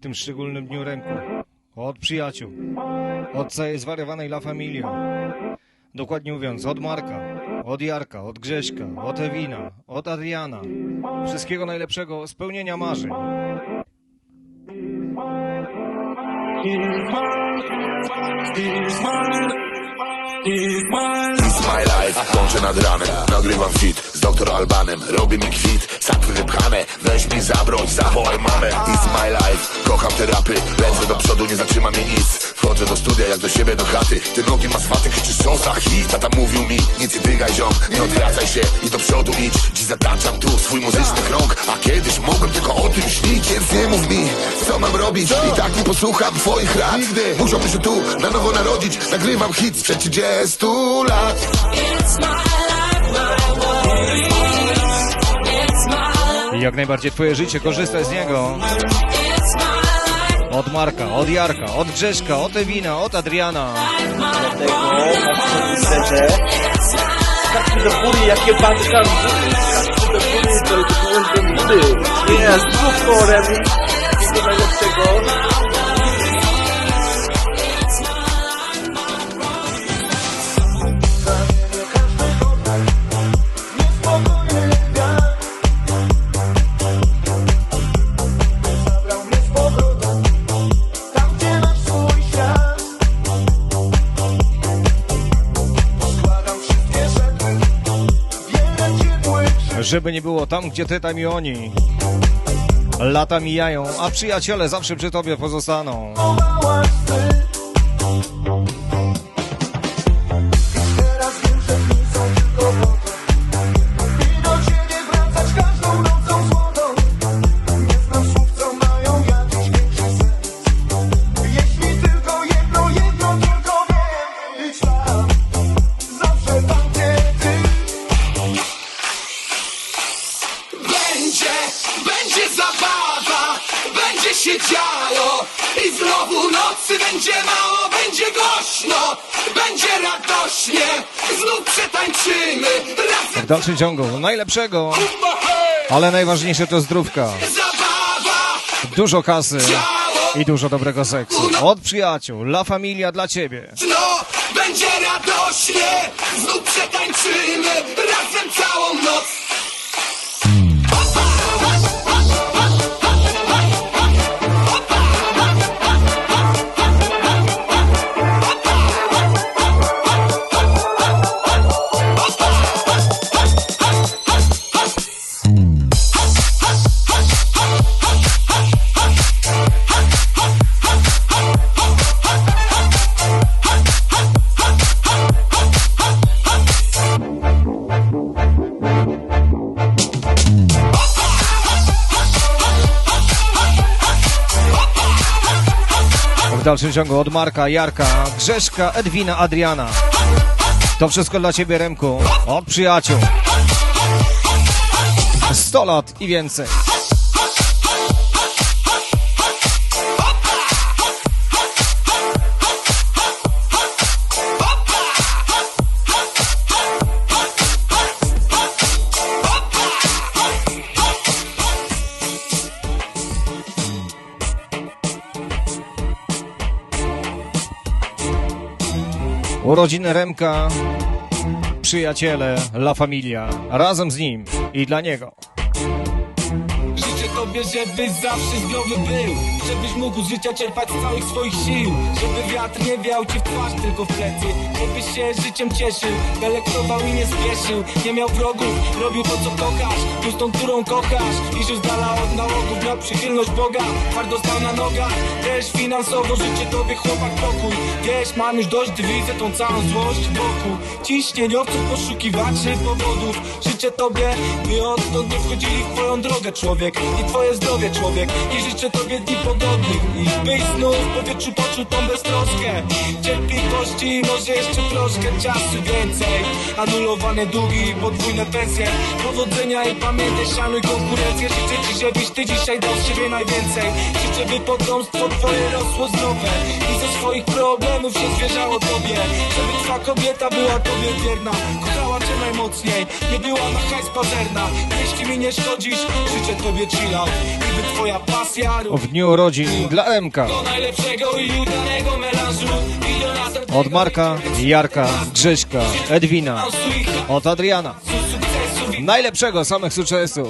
tym szczególnym dniu ręku. Od przyjaciół. Od całej zwariowanej La Familia. Dokładnie mówiąc, od Marka, od Jarka, od Grześka, od Ewina, od Adriana. Wszystkiego najlepszego, spełnienia marzeń. It's my life, kończę nad ranem. Nagrywam fit z doktor Albanem. Robię mi kwit, sakwy wypchane. Weź mi zabroń, zawołaj mamę. It's my life, kocham te rapy. Lecę do przodu, nie zatrzyma mnie nic. Wchodzę do studia jak do siebie do chaty. Ty nogi masz waty, krzyczysz co za hit. Tata mówił mi, nic nie dygaj ziom. Nie odwracaj się i do przodu idź. Dziś zataczam tu swój muzyczny krąg. A kiedyś mogłem tylko co mam robić I tak nie posłucham twoich rad. Musiałbym się tu na nowo narodzić. Nagrywam hit sprzed 30 lat. It's my life, my world. It's my life, I jak najbardziej twoje życie, korzystaj z niego. it's my life, Od Marka, od Jarka, od Grzeszka, od Ewina, od Adriana. Dlatego myślę, że skaczmy do góry, jakie skaczmy do góry, to jest do góry. Jest, zrób korem, wszystkiego Żeby nie było tam, gdzie ty, tam i oni. Lata mijają, a przyjaciele zawsze przy tobie pozostaną. Działo I znowu nocy będzie mało, będzie głośno Będzie radośnie, znów przetańczymy Razem W dalszym ciągu najlepszego, ale najważniejsze to zdrówka. zabawa, Dużo kasy i dużo dobrego seksu. Od przyjaciół, La Familia dla ciebie. No, będzie radośnie, znów przetańczymy Razem całą noc W dalszym ciągu od Marka, Jarka, Grzeszka, Edwina, Adriana. To wszystko dla ciebie, Remku. Od przyjaciół. 100 lat i więcej. Urodziny Remka, przyjaciele, La Familia. Razem z nim i dla niego. Życzę tobie, żebyś zawsze zdrowy był Żebyś mógł z życia czerpać z całych swoich sił. Żeby wiatr nie wiał ci w twarz, tylko w plecy. Żebyś się życiem cieszył, delektował i nie spieszył. Nie miał wrogów, robił to co kochasz. Z tą, którą kochasz I żył z dala od nałogów, miał przychylność Boga. Twardo stał na nogach, też finansowo Życzę tobie chłopak pokój. Wiesz, mam już dość, gdy widzę tą całą złość wokół. Ciśnieniowców, poszukiwaczy powodów. Życzę tobie, by odtąd nie wchodzili w twoją drogę człowiek. I twoje zdrowie człowiek. I życzę tobie dni pogodnych I byś znów w powietrzu poczuł tą beztroskę. Cierpliwości może jeszcze troszkę czasu więcej. Anulowane długi podwójne pensje Powodzenia i pamiętaj, szanuj konkurencję Życzę ci, żebyś ty dzisiaj dał siebie najwięcej. Życzę, by potomstwo twoje rosło zdrowe I ze swoich problemów się zwierzało tobie. Żeby twa kobieta była tobie wierna Kochała cię najmocniej. Nie była na hajs pazerna. Jeśli mi nie szkodzisz, życzę tobie chill out I by twoja pasja W dniu dla Emka. Od Marka, Jarka, Grześka, Edwina. Od Adriana. Najlepszego, samych sukcesów.